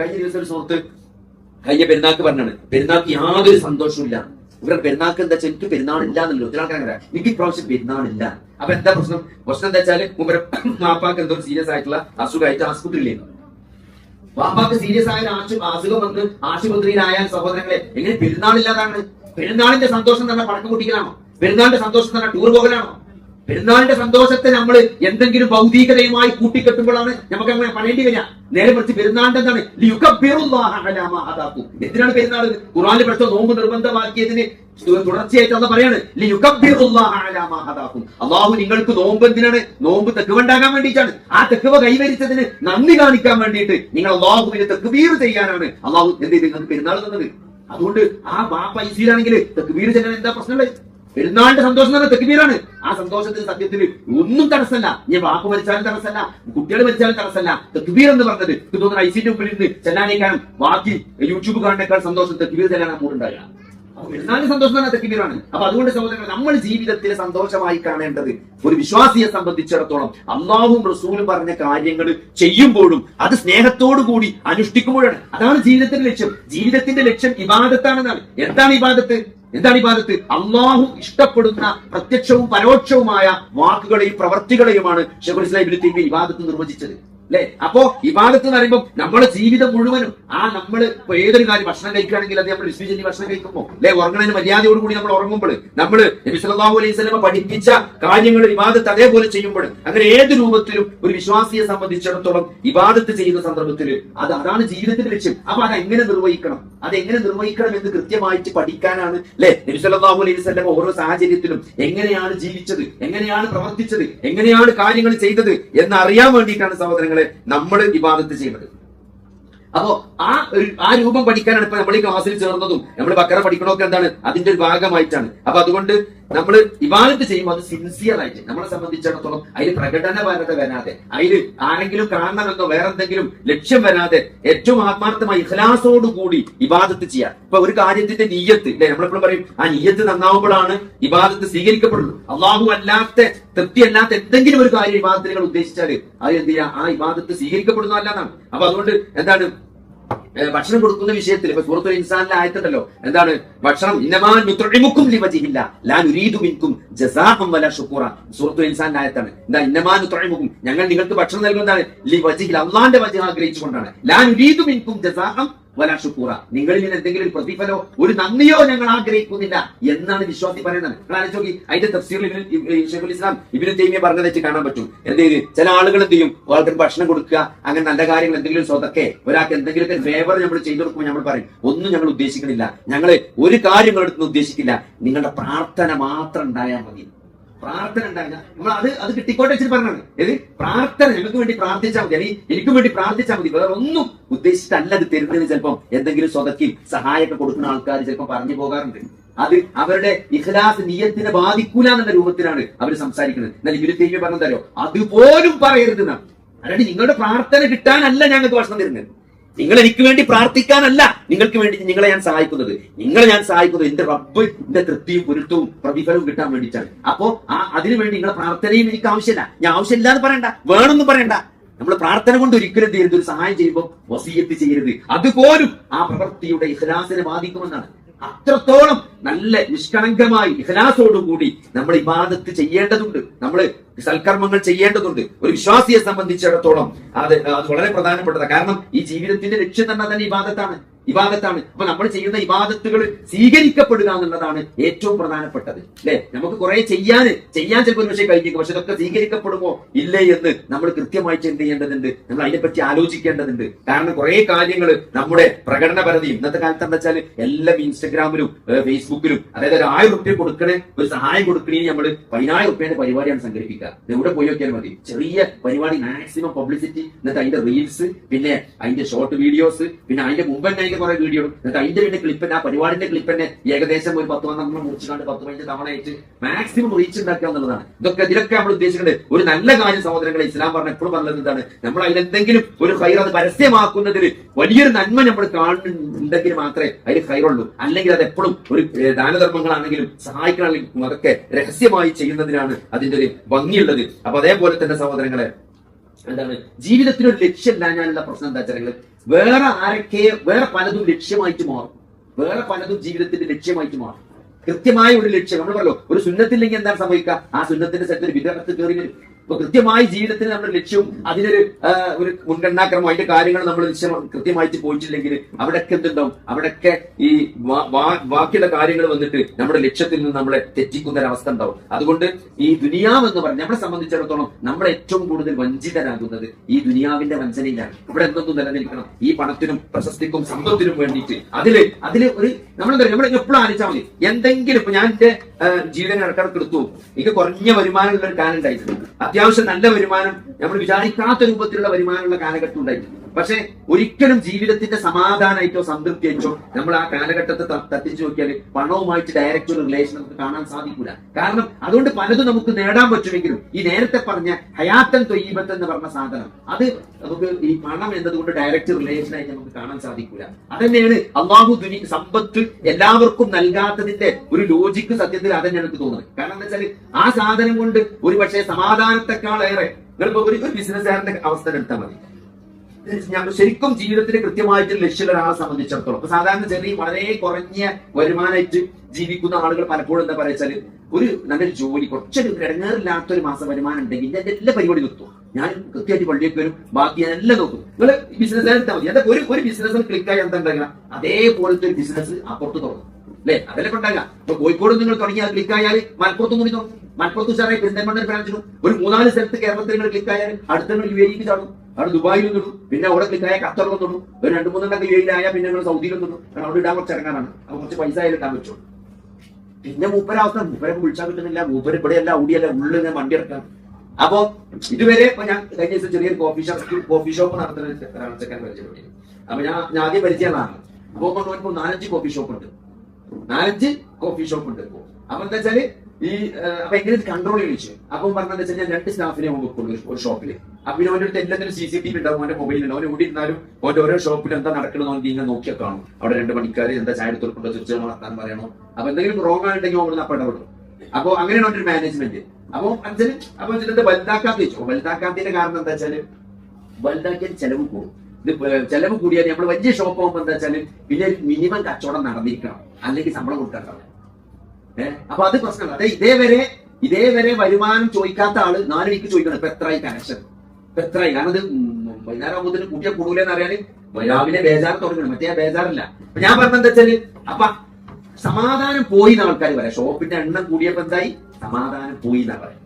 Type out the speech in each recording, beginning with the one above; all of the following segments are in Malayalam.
കഴിഞ്ഞ ദിവസം ഒരു സുഹൃത്ത് കഴിഞ്ഞ പെരുന്നാക്ക് പറഞ്ഞാണ് പെരുന്നാക്ക് യാതൊരു സന്തോഷമില്ല ഇവരുടെ പെരുന്നാക്ക് എന്താ വെച്ചാൽ എനിക്ക് പെരുന്നാൾ ഇല്ല എന്നല്ലോ ഒത്തിരി അങ്ങനെ എനിക്ക് ഇപ്രാവശ്യം പെരുന്നാളില്ല. അപ്പൊ എന്താ പ്രശ്നം? പ്രശ്നം എന്താ വെച്ചാൽ മുമ്പ് മാപ്പാക്ക് എന്തോ സീരിയസ് ആയിട്ടുള്ള അസുഖമായിട്ട് ആശുപത്രിയിലേക്ക് വാപ്പാക്ക് സീരിയസ് ആയ അസുഖം വന്ന് ആശുപത്രിയിലായാൽ സഹോദരങ്ങളെ എങ്ങനെ പെരുന്നാളില്ലാതാണ് പെരുന്നാളിന്റെ സന്തോഷം തന്നെ പടക്കം പൊട്ടിക്കലാണോ? പെരുന്നാളിന്റെ സന്തോഷം തന്നെ ടൂർ പോകലാണോ? പെരുന്നാളിന്റെ സന്തോഷത്തെ നമ്മൾ എന്തെങ്കിലും ഭൗതികതയുമായി കൂട്ടിക്കെട്ടുമ്പോഴാണ് നമുക്ക് അങ്ങനെ പറയേണ്ടി വരിക. നേരെ മറിച്ച് പെരുന്നാളിന്റെ എന്താണ്. എന്തിനാണ് പെരുന്നാൾ ഖുറാനിൽ പഠിച്ച നോമ്പ് നിർബന്ധമാക്കിയതിന് തുടർച്ചയായിട്ട് അന്ന് പറയാണ്. അള്ളാഹു നിങ്ങൾക്ക് നോമ്പ് എന്തിനാണ്? നോമ്പ് തെക്കുവണ്ടാകാൻ വേണ്ടിയിട്ടാണ്. ആ തെക്കുവ കൈവരിച്ചതിന് നന്ദി കാണിക്കാൻ വേണ്ടിയിട്ട് നിങ്ങൾ അള്ളാഹുവിനെ തെക്കുബീർ ചെയ്യാനാണ് അള്ളാഹു എന്ത് നിങ്ങൾക്ക് പെരുന്നാൾ തന്നത്? അതുകൊണ്ട് ആ ബാപ്പ ഈസിയിലാണെങ്കിൽ തെക്കുബീർ ചെയ്യാൻ എന്താ പ്രശ്നമുള്ളത്? പെരുന്നാളിന്റെ സന്തോഷം തന്നെ തെക്കുബീറാണ് ആ സന്തോഷത്തിന് സത്യത്തിൽ ഒന്നും തടസ്സമല്ല ഞാൻ വാക്ക് മരിച്ചാലും തടസ്സമല്ല കുട്ടികൾ മരിച്ചാലും തടസ്സമല്ല തെക്കുപീർ എന്ന് പറഞ്ഞത്. എനിക്ക് തോന്നുന്നു ഐസിന്റെ മുമ്പിൽ ഇരുന്ന് ചെല്ലാനേക്കാളും ബാക്കി യൂട്യൂബ് കാണുന്നേക്കാൾ സന്തോഷം തെക്കുപീർ ചെല്ലാൻ മൂടുണ്ടാകുക അപ്പൊ പെരുന്നാളിന്റെ സന്തോഷം തന്നെ തെക്കുപീരാണ് അപ്പൊ അതുകൊണ്ട് സഹോദരങ്ങൾ നമ്മൾ ജീവിതത്തിൽ സന്തോഷമായി കാണേണ്ടത് ഒരു വിശ്വാസിയെ സംബന്ധിച്ചിടത്തോളം അള്ളാഹും റസൂലും പറഞ്ഞ കാര്യങ്ങൾ ചെയ്യുമ്പോഴും അത് സ്നേഹത്തോടു കൂടി അനുഷ്ഠിക്കുമ്പോഴാണ്. അതാണ് ജീവിതത്തിന്റെ ലക്ഷ്യം. ജീവിതത്തിന്റെ ലക്ഷ്യം ഇബാദത്താണെന്നാണ്. എന്താണ് ഇബാദത്ത്? എന്താണ് ഈ ഭാഗത്ത്? അള്ളാഹു ഇഷ്ടപ്പെടുന്ന പ്രത്യക്ഷവും പരോക്ഷവുമായ വാക്കുകളെയും പ്രവർത്തികളെയുമാണ് ഷെഖുൽ ഇസ്ലാം ഇബ്നു ഈ ഇബാദത്ത് നിർവചിച്ചത്. അല്ലെ? അപ്പോ ഇബാദത്ത് എന്ന് പറയുമ്പോൾ നമ്മുടെ ജീവിതം മുഴുവനും ആ നമ്മൾ ഇപ്പൊ ഏതൊരു കാര്യം ഭക്ഷണം കഴിക്കുകയാണെങ്കിൽ അത് നമ്മൾ വിശ്വസിച്ച് ഭക്ഷണം കഴിക്കുമ്പോൾ അല്ലെ? ഉറങ്ങണതിന് മര്യാദയോട് കൂടി നമ്മൾ ഉറങ്ങുമ്പോൾ നമ്മൾ നബിസ്വല്ലാഹു അലൈഹി സ്വലമ പഠിപ്പിച്ച കാര്യങ്ങൾ ഇബാദത്ത് അതേപോലെ ചെയ്യുമ്പോൾ അങ്ങനെ ഏത് രൂപത്തിലും ഒരു വിശ്വാസിയെ സംബന്ധിച്ചിടത്തോളം ഇബാദത്ത് ചെയ്യുന്ന സന്ദർഭത്തിൽ അത് അതാണ് ജീവിതത്തിന്റെ ലക്ഷ്യം. അപ്പൊ അത് എങ്ങനെ നിർവഹിക്കണം? അത് എങ്ങനെ നിർവഹിക്കണം എന്ന് കൃത്യമായിട്ട് പഠിക്കാനാണ് അല്ലെ? നബിസ്വല്ലാഹു അലൈഹി സ്വലമ ഓരോ സാഹചര്യത്തിലും എങ്ങനെയാണ് ജീവിച്ചത് എങ്ങനെയാണ് പ്രവർത്തിച്ചത് എങ്ങനെയാണ് കാര്യങ്ങൾ ചെയ്തത് എന്ന് അറിയാൻ വേണ്ടിയിട്ടാണ് സഹോദരങ്ങളെ നമ്മൾ ഇബാദത്ത് ചെയ്യുന്നത്. അപ്പോ ആ ഒരു ആ രൂപം പഠിക്കാനാണ് ഇപ്പൊ നമ്മൾ ഈ ക്ലാസ്സിൽ ചേർന്നതും നമ്മൾ ബക്കറ പഠിക്കണമൊക്കെ എന്താണ്? അതിന്റെ ഒരു ഭാഗമായിട്ടാണ്. അപ്പൊ അതുകൊണ്ട് നമ്മൾ ഇബാദത്ത് ചെയ്യുമ്പോൾ അത് സിൻസിയർ ആയിട്ട് നമ്മളെ സംബന്ധിച്ചിടത്തോളം അതിൽ പ്രകടനപരത വരാതെ അതിൽ ആരെങ്കിലും കാണണമെന്നോ വേറെ എന്തെങ്കിലും ലക്ഷ്യം വരാതെ ഏറ്റവും ആത്മാർത്ഥമായി ഇഖ്ലാസോടുകൂടി ഇബാദത്ത് ചെയ്യാം. ഇപ്പൊ ഒരു കാര്യത്തിന്റെ നീയത്ത് അല്ലെ നമ്മളെപ്പോഴും പറയും ആ നീയത്ത് നന്നാവുമ്പോഴാണ് ഇബാദത്ത് സ്വീകരിക്കപ്പെടുന്നത്. അള്ളാഹു അല്ലാത്ത തൃപ്തി അല്ലാത്ത എന്തെങ്കിലും ഒരു കാര്യം ഇബാദത്ത് ഉദ്ദേശിച്ചാൽ അത് എന്ത് ചെയ്യാം? ആ ഇബാദത്ത് സ്വീകരിക്കപ്പെടുന്നതല്ലാതാണ് അപ്പൊ അതുകൊണ്ട് എന്താണ്? ഭക്ഷണം കൊടുക്കുന്ന വിഷയത്തിൽ ഇപ്പൊ സൂറത്തുൽ ഇൻസാനിലെ ആയത്തുണ്ടല്ലോ. എന്താണ്? ഭക്ഷണം ഇന്നമാൻ നുത്രിമുക്കും ലിവജിഹില്ല ലാൻ ഉരീദു മിൻകും ജസാഹം വല ഷുക്കൂറ. സൂറത്തുൽ ഇൻസാനിലെ ആയത്താണ്. എന്താ? ഇന്നമാൻ നുത്രിമുക്കും ഞങ്ങൾ നിങ്ങൾക്ക് ഭക്ഷണം നൽകുന്നതാണ്. ലിവജിഹില്ല അള്ളാന്റെ വജി ആഗ്രഹിച്ചുകൊണ്ടാണ്. ലാൻ നുരീദു മിൻകും ജസാഅം വല നിങ്ങളിൽ നിന്ന് എന്തെങ്കിലും ഒരു പ്രതിഫലോ ഒരു നന്ദിയോ ഞങ്ങൾ ആഗ്രഹിക്കുന്നില്ല എന്നാണ് വിശ്വാസി പറയുന്നത്. നിങ്ങൾ അതിന്റെ തഫ്സീറിൽ ഇസ്ലാം ഇബിന് തൈമിയ പറഞ്ഞത് വെച്ച് കാണാൻ പറ്റും. എന്ത് ചെയ്ത്? ചില ആളുകൾ എന്ത് ചെയ്യും? ഒരാൾക്ക് ഭക്ഷണം കൊടുക്കുക അങ്ങനെ നല്ല കാര്യങ്ങൾ എന്തെങ്കിലും സ്വതക്കെ ഒരാൾക്ക് എന്തെങ്കിലുമൊക്കെ ഫേവർ നമ്മൾ ചെയ്തു കൊടുക്കുമ്പോൾ നമ്മൾ പറയും ഒന്നും ഞങ്ങൾ ഉദ്ദേശിക്കുന്നില്ല. ഞങ്ങൾ ഒരു കാര്യം എടുത്ത് ഉദ്ദേശിക്കില്ല. നിങ്ങളുടെ പ്രാർത്ഥന മാത്രം ഉണ്ടായാൽ മതി. പ്രാർത്ഥന ഉണ്ടായിരുന്ന. നമ്മൾ അത് അത് കിട്ടിക്കോട്ടെ വെച്ചിട്ട് പറഞ്ഞാണ് ഏത്? പ്രാർത്ഥന. ഞങ്ങൾക്ക് വേണ്ടി പ്രാർത്ഥിച്ചാൽ മതി. അല്ലെങ്കിൽ എനിക്കും വേണ്ടി പ്രാർത്ഥിച്ചാൽ മതി. വേറെ ഒന്നും ഉദ്ദേശിച്ചിട്ടല്ല അത് തരുന്നതിന് ചിലപ്പോൾ എന്തെങ്കിലും സ്വതക്കി സഹായമൊക്കെ കൊടുക്കുന്ന ആൾക്കാർ ചിലപ്പോൾ പറഞ്ഞു പോകാറുണ്ട്. അത് അവരുടെ ഇഖ്ലാസ് നിയത്തിനെ ബാധിക്കൂല എന്നുള്ള രൂപത്തിലാണ് അവർ സംസാരിക്കുന്നത്. എന്നാൽ ഇവർ പറഞ്ഞു പറഞ്ഞതല്ലോ അതുപോലും പറയരുത് അല്ലാണ്ട് നിങ്ങളുടെ പ്രാർത്ഥന കിട്ടാനല്ല ഞങ്ങൾക്ക് ഭക്ഷണം തരുന്നത്. നിങ്ങൾ എനിക്ക് വേണ്ടി പ്രാർത്ഥിക്കാനല്ല. നിങ്ങൾക്ക് വേണ്ടി നിങ്ങളെ ഞാൻ സഹായിക്കുന്നത്. നിങ്ങളെ ഞാൻ സഹായിക്കുന്നത് എന്റെ റബ്ബ് എന്റെ തൃപ്തിയും പൊരുത്തവും പ്രതിഫലവും കിട്ടാൻ വേണ്ടിയിട്ടാണ്. അപ്പോ ആ അതിനു വേണ്ടി നിങ്ങളെ പ്രാർത്ഥനയും എനിക്ക് ആവശ്യമില്ല. ഞാൻ ആവശ്യമില്ല എന്ന് പറയണ്ട. വേണമെന്ന് പറയണ്ട. നമ്മൾ പ്രാർത്ഥന കൊണ്ട് ഒരിക്കലും ചെയ്യരുത് ഒരു സഹായം ചെയ്യുമ്പോൾ വസീയത്ത് ചെയ്യരുത്. അതുപോലും ആ പ്രവൃത്തിയുടെ ഇഹ്ലാസിനെ ബാധിക്കുമെന്നാണ്. അത്രത്തോളം നല്ല നിഷ്കളങ്കമായി ഇഖ്ലാസോടുകൂടി നമ്മൾ ഇബാദത്ത് ചെയ്യേണ്ടതുണ്ട്. നമ്മൾ സൽക്കർമ്മങ്ങൾ ചെയ്യേണ്ടതുണ്ട്. ഒരു വിശ്വാസിയെ സംബന്ധിച്ചിടത്തോളം അത് അത് വളരെ പ്രധാനപ്പെട്ടതാണ്. കാരണം ഈ ജീവിതത്തിന്റെ ലക്ഷ്യം തന്നെ തന്നെ ഇബാദത്താണ്. ഇബാദത്താണ് അപ്പൊ നമ്മൾ ചെയ്യുന്ന ഇബാദത്തുകൾ സ്വീകരിക്കപ്പെടുക എന്നുള്ളതാണ് ഏറ്റവും പ്രധാനപ്പെട്ടത്. അല്ലെ? നമുക്ക് കുറെ ചെയ്യാൻ ചെയ്യാൻ ചിലപ്പോൾ പക്ഷേ കഴിഞ്ഞിരിക്കും. പക്ഷെ ഇതൊക്കെ സ്വീകരിക്കപ്പെടുമോ? ഇല്ലേ എന്ന് നമ്മൾ കൃത്യമായി എന്ത് ചെയ്യേണ്ടതുണ്ട് നമ്മൾ അതിനെപ്പറ്റി ആലോചിക്കേണ്ടതുണ്ട്. കാരണം കുറെ കാര്യങ്ങൾ നമ്മുടെ പ്രകടനപരതയും ഇന്നത്തെ കാലത്ത് എന്താ വെച്ചാൽ എല്ലാം ഇൻസ്റ്റഗ്രാമിലും ഫേസ്ബുക്കിലും അതായത് ഒരു ആയിരം റുപ്യ കൊടുക്കണേ ഒരു സഹായം കൊടുക്കണേ നമ്മൾ പതിനായിരം റുപ്യയുടെ പരിപാടിയാണ് സംഘടിപ്പിക്കുക. ഇത് എവിടെ പോയി നോക്കിയാൽ മതി. ചെറിയ പരിപാടി മാക്സിമം പബ്ലിസിറ്റി എന്നിട്ട് അതിന്റെ റീൽസ് പിന്നെ അതിന്റെ ഷോർട്ട് വീഡിയോസ് പിന്നെ അതിന്റെ മുമ്പ് തന്നെ കുറെ വീഡിയോ എന്നിട്ട് അതിന്റെ പിന്നെ ക്ലിപ്പ് ആ പരിപാടിന്റെ ക്ലിപ്പ് തന്നെ ഏകദേശം ഒരു പത്ത് പന്ത്രണ്ട് മുറിച്ചുകൊണ്ട് പത്ത് പതിനഞ്ച് തവണ അയച്ച് മാക്സിമം റീച്ച് ഉണ്ടാക്കുക എന്നുള്ളതാണ്. ഇതൊക്കെ ഇതിലൊക്കെ നമ്മൾ ഉദ്ദേശിക്കുന്നത് ഒരു നല്ല കാര്യം സഹോദരങ്ങളെ ഇസ്ലാം പറഞ്ഞ എപ്പോഴും പറഞ്ഞത് എന്താണ് നമ്മൾ അതിലെന്തെങ്കിലും ഒരു ഹൈർ അത് പരസ്യമാക്കുന്നതിൽ വലിയൊരു നന്മ നമ്മൾ കാണുന്നുണ്ടെങ്കിൽ മാത്രമേ അതിൽ ഹൈറുള്ളൂ അല്ലെങ്കിൽ അത് എപ്പോഴും ഒരു ദാനധർമ്മങ്ങളാണെങ്കിലും സഹായിക്കണമെങ്കിലും അതൊക്കെ രഹസ്യമായി ചെയ്യുന്നതിനാണ് അതിന്റെ ഒരു ഭംഗിയുള്ളത്. അപ്പൊ അതേപോലെ തന്നെ സഹോദരങ്ങളെ എന്താണ് ജീവിതത്തിന് ഒരു ലക്ഷ്യമില്ലാഞ്ഞാലുള്ള പ്രശ്നം എന്താ വെച്ചാൽ വേറെ ആരൊക്കെ വേറെ പലതും ലക്ഷ്യമായിട്ട് മാറും. വേറെ പലതും ജീവിതത്തിന്റെ ലക്ഷ്യമായിട്ട് മാറും. കൃത്യമായ ഒരു ലക്ഷ്യം നമ്മൾ പറയല്ലോ ഒരു സുന്നത്തില്ലെങ്കിൽ എന്താണ് സംഭവിക്കുക? ആ സുന്നത്തിന്റെ സ്ഥലത്ത് ഒരു വിതരണത്തിൽ കയറി വരും. കൃത്യമായി ജീവിതത്തിന് നമ്മുടെ ലക്ഷ്യവും അതിനൊരു ഒരു മുൻഗണനാക്രമം അതിന്റെ കാര്യങ്ങൾ നമ്മൾ കൃത്യമായിട്ട് പോയിട്ടില്ലെങ്കിൽ അവിടെയൊക്കെ എന്തുണ്ടാവും? അവിടെയൊക്കെ ഈ ബാക്കിയുള്ള കാര്യങ്ങൾ വന്നിട്ട് നമ്മുടെ ലക്ഷ്യത്തിൽ നിന്ന് നമ്മളെ തെറ്റിക്കുന്ന ഒരവസ്ഥ ഉണ്ടാവും. അതുകൊണ്ട് ഈ ദുനിയാവ് എന്ന് പറഞ്ഞാൽ നമ്മളെ സംബന്ധിച്ചിടത്തോളം നമ്മളെ ഏറ്റവും കൂടുതൽ വഞ്ചിതരാകുന്നത് ഈ ദുനിയാവിന്റെ വഞ്ചനയിലാണ്. ഇവിടെ എന്തൊന്നും നിലനിൽക്കണം. ഈ പണത്തിനും പ്രശസ്തിക്കും സമ്പത്തിനും വേണ്ടിയിട്ട് അതിൽ അതിൽ ഒരു നമ്മളെന്താ പറയുക? നമ്മൾ എപ്പോഴും ആലോചിച്ചാൽ മതി. എന്തെങ്കിലും ഇപ്പൊ ഞാൻ എന്റെ ജീവിതം ഇടക്കിടക്ക് എടുത്തു പോകും. എനിക്ക് കുറഞ്ഞ വരുമാനമുള്ള ഒരു കാലം ഉണ്ടായിട്ടുണ്ട്. അത്യാവശ്യം നല്ല വരുമാനം നമ്മൾ വിചാരിക്കാത്ത രൂപത്തിലുള്ള വരുമാനമുള്ള കാലഘട്ടം ഉണ്ടായിട്ടുണ്ട്. പക്ഷെ ഒരിക്കലും ജീവിതത്തിന്റെ സമാധാനമായിട്ടോ സംതൃപ്തിയായിട്ടോ നമ്മൾ ആ കാലഘട്ടത്തെ തട്ടിച്ചു നോക്കിയാൽ പണവുമായിട്ട് ഡയറക്റ്റ് ഒരു റിലേഷൻ നമുക്ക് കാണാൻ സാധിക്കില്ല കാരണം അതുകൊണ്ട് പലതും നമുക്ക് നേടാൻ പറ്റുമെങ്കിലും ഈ നേരത്തെ പറഞ്ഞ ഹയാത്തൻ തൊയ്യബത്ത് എന്ന് പറഞ്ഞ സാധനം അത് നമുക്ക് ഈ പണം എന്നതുകൊണ്ട് ഡയറക്റ്റ് റിലേഷൻ ആയിട്ട് നമുക്ക് കാണാൻ സാധിക്കില്ല അതന്നെയാണ് അള്ളാഹു ദുനി സമ്പത്ത് എല്ലാവർക്കും നൽകാത്തതിന്റെ ഒരു ലോജിക്ക് സത്യത്തിൽ അതന്നെയാണ് എനിക്ക് തോന്നുന്നത്. കാരണം എന്താ വെച്ചാൽ ആ സാധനം കൊണ്ട് ഒരു പക്ഷേ സമാധാനത്തെക്കാളേറെ നിങ്ങളിപ്പോ ഒരു ബിസിനസ്സുകാരന്റെ അവസ്ഥ എടുത്താൽ മതി. ശരിക്കും ജീവിതത്തിന് കൃത്യമായിട്ട് ലക്ഷ്യമുള്ള ഒരാളെ സംബന്ധിച്ചിടത്തോളം. അപ്പൊ സാധാരണ ചെറിയ വളരെ കുറഞ്ഞ വരുമാനമായിട്ട് ജീവിക്കുന്ന ആളുകൾ പലപ്പോഴും എന്താ പറയുക ഒരു നല്ലൊരു ജോലി കുറച്ചൊരു ഇടങ്ങേറില്ലാത്ത ഒരു മാസം വരുമാനം ഉണ്ടെങ്കിൽ ഞാൻ എല്ലാ പരിപാടി നിർത്തും. ഞാൻ കൃത്യമായിട്ട് പള്ളിയൊക്കെ വരും ബാക്കി ഞാൻ എല്ലാം നോക്കും. നിങ്ങൾ ബിസിനസ് എടുത്താൽ മതി. എന്താ ഒരു ഒരു ബിസിനസ് ക്ലിക്കായി എന്താ ഉണ്ടാകുക അതേപോലത്തെ ഒരു ബിസിനസ് അപ്പുറത്ത് തുടങ്ങും. അല്ലെ? അതല്ലേ കൊണ്ടാകാം ഇപ്പൊ കോഴിക്കോട് നിങ്ങൾ തുടങ്ങിയാൽ ക്ലിക്കായാൽ മലപ്പുറത്തും കൂടി തുടങ്ങും. മലപ്പുറത്ത് ഉഷാറായി പെരിന്തൽമണ്ണ ബ്രാഞ്ചിനും ഒരു മൂന്നാൽ സ്ഥലത്ത് കേരളത്തിൽ നിങ്ങൾ ക്ലിക്കായാൽ അടുത്ത യു എക്ക് ചാടും. അവിടെ ദുബായിൽ തൊടും പിന്നെ അവിടെ ക്ലിക്കായ ഖത്തറിൽ തൊടും ഒരു രണ്ട് മൂന്നെണ്ണം കയ്യിലായ പിന്നെ നിങ്ങൾ സൗദിയിൽ തൊടും കാരണം അവിടെ ഇടാൻ കുറച്ച് ഇറങ്ങാനാണ്. അപ്പൊ കുറച്ച് പൈസ ആയാലും ഇടാൻ പറ്റും. പിന്നെ മൂപ്പരാവസ്ഥ. മൂപ്പരെ വിളിച്ചാൽ കിട്ടുന്നില്ല. ഇവിടെ അല്ല ഓടിയല്ല ഉള്ളിൽ ഞാൻ വണ്ടി ഇറക്കാം അപ്പോ ഇതുവരെ ഇപ്പൊ ഞാൻ കഴിഞ്ഞ ദിവസം ചെറിയൊരു കോഫി ഷോപ്പ് കോഫി ഷോപ്പ് നടത്തുന്ന ചെക്കാൻ ചെക്കൻ പരിചയപ്പെട്ടു അപ്പൊ ഞാൻ ഞാൻ ആദ്യം പരിചയമാണ് അപ്പൊ നോക്കുമ്പോൾ നാലഞ്ച് കോഫി ഷോപ്പ് ഉണ്ട്. നാലഞ്ച് കോഫി ഷോപ്പ് ഉണ്ട് അപ്പൊ എന്താ വെച്ചാൽ ഈ അപ്പൊ എങ്ങനെ കൺട്രോൾ ചോദിച്ചു അപ്പം പറഞ്ഞത് വെച്ചാൽ ഞാൻ രണ്ട് സ്റ്റാഫിനെ അവൻ വെക്കുള്ളൂ ഒരു- ഷോപ്പിൽ അപ്പൊ പിന്നെ അവന്റെ അടുത്ത് എല്ലാത്തിനും സി സി ടി വി ഉണ്ടാവും അവന്റെ മൊബൈലിൽ അവൻ എവിടെ ഇരുന്നാലും അവന്റെ ഓരോ ഷോപ്പിൽ എന്താ നടക്കണമെന്ന് അവൻ ഇങ്ങനെ നോക്കിയാൽ കാണും. അവിടെ രണ്ട് മണിക്കാർ എന്താ ചായ എടുത്തോട്ടുണ്ടോ തിരിച്ചു നടത്താൻ പറയണോ? അപ്പൊ എന്തെങ്കിലും റോങ് ആയിട്ടുണ്ടെങ്കിൽ അവിടെ അപ്പൊ ഇടപെടും. അപ്പൊ അങ്ങനെയാണ് അവന്റെ മാനേജ്മെന്റ് അപ്പൊ അഞ്ചന് അപ്പൊ ഇതിന്റെ വലുതാക്കാത്ത ചോദിച്ചു വലുതാക്കാത്തതിന്റെ കാരണം എന്താ വെച്ചാൽ വലുതാക്കിയാൽ ചെലവ് കൂടും. ഇത് ചെലവ് കൂടിയാൽ നമ്മൾ വലിയ ഷോപ്പ് ആകുമ്പോൾ എന്താ വെച്ചാൽ പിന്നെ മിനിമം കച്ചവടം നടന്നിരിക്കണം. അല്ലെങ്കിൽ ശമ്പളം കൊടുക്കാൻ ഏഹ് അപ്പൊ അത് പ്രശ്നമാണ് അതെ ഇതേവരെ ഇതേവരെ വരുമാനം ചോദിക്കാത്ത ആൾ നാല് മണിക്ക് ചോദിക്കണം. ഇപ്പൊ എത്രയായി കണക്ഷൻ ഇപ്പൊ എത്രയായി കാരണം ഉം വൈകുന്നേരം ആകുമ്പോൾ കൂട്ടിയ കൂടൂലെന്ന് അറിയാൻ രാവിലെ ബേജാർ തുടങ്ങണം. മറ്റേ ബേജാറില്ല. അപ്പൊ ഞാൻ പറഞ്ഞത് എന്താ വെച്ചാൽ അപ്പൊ സമാധാനം പോയി എന്ന് ആൾക്കാർ പറയാം. ഷോപ്പിന്റെ എണ്ണം കൂടിയപ്പോ എന്തായി? സമാധാനം പോയി എന്നാ പറയാം.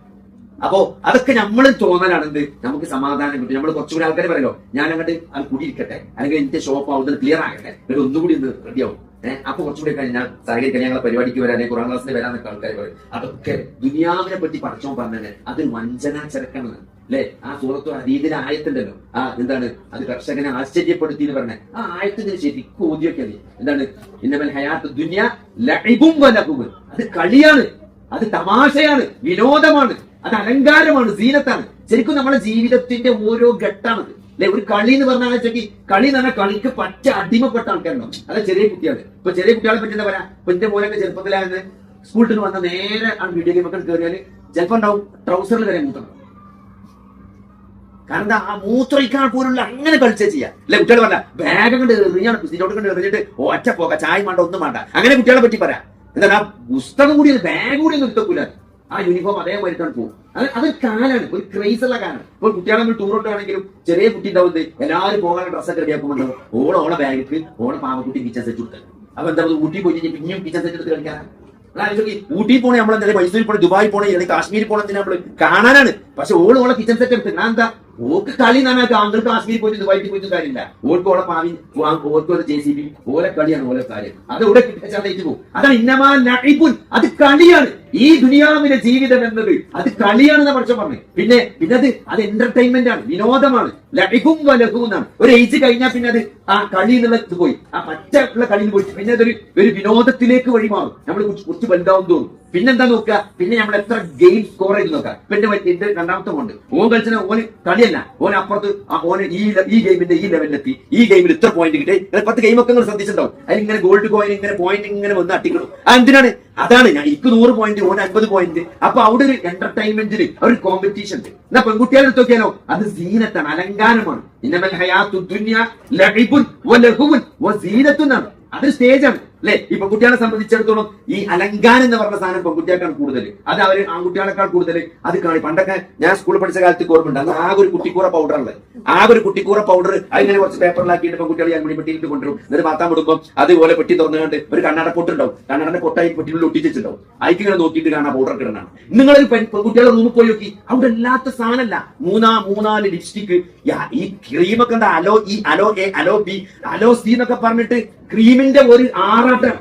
അപ്പോ അതൊക്കെ നമ്മൾ തോന്നലാണ് എന്ത്? നമുക്ക് സമാധാനം കിട്ടും. നമ്മൾ കുറച്ചുകൂടി ആൾക്കാർ പറയല്ലോ ഞാൻ അങ്ങോട്ട് അത് കൂടിയിരിക്കട്ടെ അല്ലെങ്കിൽ എന്റെ ഷോപ്പ് ആവുന്നത് ക്ലിയർ ആകട്ടെ. എന്നിട്ട് ഒന്നുകൂടി ഒന്ന് റെഡിയാവും അപ്പൊ കുറച്ചുകൂടി കഴിഞ്ഞാൽ സഹകരിക്കാൻ ഞങ്ങളെ പരിപാടിക്ക് വരാനേ കുറാൻ ക്ലാസ്സിൽ വരാനൊക്കെ ആൾക്കാർ പറയും. അതൊക്കെ ദുനിയാവിനെ പറ്റി പഠിച്ചോ പറഞ്ഞത് അത് വഞ്ചന ചരക്കമാണ് അല്ലെ? ആ സൂറത്തു അതീതിന്റെ ആയത്തുണ്ടല്ലോ. ആ എന്താണ്? അത് കർഷകനെ ആശ്ചര്യപ്പെടുത്തി എന്ന് പറഞ്ഞ ആ ആയത്തിന് ശരിക്കും ഓദ്യൊക്കെ എന്താണ്? ഇന്നമൽ ഹയാത്ത് ദുനിയ ലഹിബും വലഹും അത് കളിയാണ്. അത് തമാശയാണ്. വിനോദമാണ്. അത് അലങ്കാരമാണ്. സീനത്താണ്. ശരിക്കും നമ്മുടെ ജീവിതത്തിന്റെ ഓരോ ഘട്ടമാണത്. അല്ലെ ഒരു കളി എന്ന് പറഞ്ഞാൽ ചെക്കി കളി എന്ന് പറഞ്ഞാൽ കളിക്ക് പറ്റ അടിമപ്പെട്ട ആൾക്കാരുണ്ടോ അല്ല ചെറിയ കുട്ടികൾ ഇപ്പൊ ചെറിയ കുട്ടികളെ പറ്റി എന്താ പറയാ? ഇപ്പൊ എന്റെ മോനൊക്കെ ചെറുപ്പത്തിലായിരുന്നു സ്കൂളിൽ വന്ന നേരെ ആ വീഡിയോ ഗെയിം ഒക്കെ കയറിയാൽ ചിലപ്പോ ഉണ്ടാവും ട്രൗസറിൽ വരെ മൂത്രം. കാരണം എന്താ? ആ മൂത്രയിക്കാൻ പോലുള്ള അങ്ങനെ കളിച്ചേ ചെയ്യാം. അല്ലെ? കുട്ടികൾ പറഞ്ഞ ബാഗ് കണ്ട് എറിഞ്ഞാണ് കുസിനോട് കണ്ട് എറിഞ്ഞിട്ട് ഒറ്റ പോക ചായ വേണ്ട ഒന്നും വേണ്ട. അങ്ങനെ കുട്ടികളെ പറ്റി പറയാം. എന്താണ്? ആ പുസ്തകം കൂടി ബാഗ് കൂടി ഒന്നും എടുത്തക്കൂല ആ യൂണിഫോം അതേപോലെ തന്നെ പോകും. അത് അത് കാലാണ് ഒരു ക്രൈസ് ഉള്ള കാലാണ്. ഇപ്പോൾ കുട്ടികളെ നമ്മൾ ടൂർ കൊണ്ടാണെങ്കിലും ചെറിയ കുട്ടി ഉണ്ടാവുന്നത് എല്ലാവരും പോകാൻ ഡ്രസ്സൊക്കെ റെഡിയാക്കുമ്പോൾ ഓളെ ഓളെ ബാഗിക്ക് ഓളെ പാവക്കുട്ടി കിച്ചൺ സെറ്റ് കൊടുത്തത് അപ്പൊ എന്താ ഊട്ടി പോയി കഴിഞ്ഞാൽ പിന്നെയും കിച്ചൺ സെറ്റ് എടുത്ത് കളിക്കാനാണ് ഊട്ടി പോണേ നമ്മൾ എന്തായാലും മൈസൂരിൽ പോണേ ദുബായി പോണേ അല്ലെങ്കിൽ കാശ്മീരിൽ പോണെന്ന് നമ്മൾ കാണാനാണ്. പക്ഷെ ഓൾ ഓളെ കിച്ചൺ സെറ്റ് എടുത്ത്. ഞാൻ എന്താ ഓക്ക് കളി നന്നായിട്ട് അങ്കിൾ കാശ്മീരിൽ പോയിട്ട് വൈറ്റ് പോയിട്ട് കാര്യമില്ല. ഓർക്ക് ഓടെ പാവി ഓർക്ക് ഒരു ജെ സി ബി ഓലെ കളിയാണ് ഓലെ കാര്യം. അത് ഇവിടെ കിട്ടിച്ചു പോകും. അതാണ് ഇന്നമാ നഴിപ്പുൻ അത് കളിയാണ്. ഈ ദുനിയാവിലെ ജീവിതം എന്നത് അത് കളിയാണെന്ന് പക്ഷം പറഞ്ഞു. പിന്നെ പിന്നെ അത് അത് എന്റർടൈൻമെന്റ് ആണ്. വിനോദമാണ്. ലഹിക്കും വലഹും എന്നാണ്. ഒരു ഏജ് കഴിഞ്ഞാൽ പിന്നെ അത് ആ കളി എന്നുള്ള പോയി. ആ പച്ച ഉള്ള കളിയിൽ പോയി പിന്നെ അതൊരു ഒരു വിനോദത്തിലേക്ക് വഴിമാറും നമ്മൾ കുറച്ച് വലുതാവും തോന്നും പിന്നെന്താ നോക്കുക? പിന്നെ നമ്മൾ എത്ര ഗെയിം സ്കോർ ചെയ്ത് നോക്കാം പിന്നെ എന്റെ രണ്ടാമത്തെ ഉണ്ട്. ഓൻ കളിച്ചാൽ ഓന് കളിയല്ല ഓൻ അപ്പുറത്ത് ഓന് ഈ ഈ ഗെയിമിന്റെ ഈ ലെവലിലെത്തി ഈ ഗെയിമിൽ ഇത്ര പോയിന്റ് കിട്ടി. പത്ത് ഗെയിം ഒക്കെ നിങ്ങൾ ശ്രദ്ധിച്ചിട്ടുണ്ടാവും. അതിൽ ഇങ്ങനെ ഗോൾഡ് കോയിൻ ഇങ്ങനെ പോയിന്റ് ഇങ്ങനെ വന്ന് അട്ടിക്കണം ആ എന്തിനാണ്? അതാണ് ഞാൻ എനിക്ക് നൂറ് പോയിന്റ് ഓൻ അൻപത് പോയിന്റ് അപ്പൊ അവിടെ ഒരു എന്റർടൈൻമെന്റിന് ഒരു കോമ്പറ്റീഷൻ ഉണ്ട് എന്നാ പെൺകുട്ടികളെ എടുത്തോക്കിയാലോ അത് സീനത്താണ് അലങ്കാരമാണ്. ഇന്നമൽ ഹയാത്തു ദുന്യ ലഹിബുൻ ലഹുവുൻ വസീനത്തുൻ അത് സ്റ്റേജാണ് അല്ലെ? ഈ പെൺകുട്ടികളെ സംബന്ധിച്ചിടത്തോളം ഈ അലങ്കാരം എന്ന് പറഞ്ഞ സാധനം പെൺകുട്ടികൾക്കാണ് കൂടുതൽ. അത് അവർ ആൺകുട്ടികളെക്കാൾ കൂടുതൽ. അത് കാണി പണ്ടൊക്കെ ഞാൻ സ്കൂളിൽ പഠിച്ച കാലത്ത് ഓർമ്മയുണ്ട്. അന്ന് ആകെ ഒരു കുട്ടിക്കൂറ പൗഡർ ഉള്ളത്. ആകെ ഒരു കുട്ടിക്കൂറ പൗഡർ അതിങ്ങനെ കുറച്ച് പേപ്പറിലാക്കിയിട്ട് പെൺകുട്ടികൾ ഞാൻ പെട്ടിയിട്ട് കൊണ്ടുവരും. എന്നിട്ട് മാത്താൻ വിടുമ്പോൾ അതുപോലെ പെട്ടി തുറന്നുകൊണ്ട് ഒരു കണ്ണാട പൊട്ടുണ്ടാവും. കണ്ണാടന്റെ പൊട്ടായി പെട്ടിയിൽ ഒട്ടിച്ചിട്ടുണ്ടാവും. അതിക്ക് ഇങ്ങനെ നോക്കിയിട്ട് കാണാൻ പൗഡർ കിടന്നാണ് നിങ്ങൾ പെൺകുട്ടികളെ റൂമിൽ പോയി നോക്കി. അവിടെ അല്ലാത്ത സാധനമല്ല. മൂന്നാ മൂന്നാൽ ലിപ്സ്റ്റിക് ഈ ക്രീമൊക്കെ എന്താ? അലോ ഈ aloe A aloe B aloe C എന്നൊക്കെ പറഞ്ഞിട്ട് ക്രീമിന്റെ ഒരു ആറാട്ടം.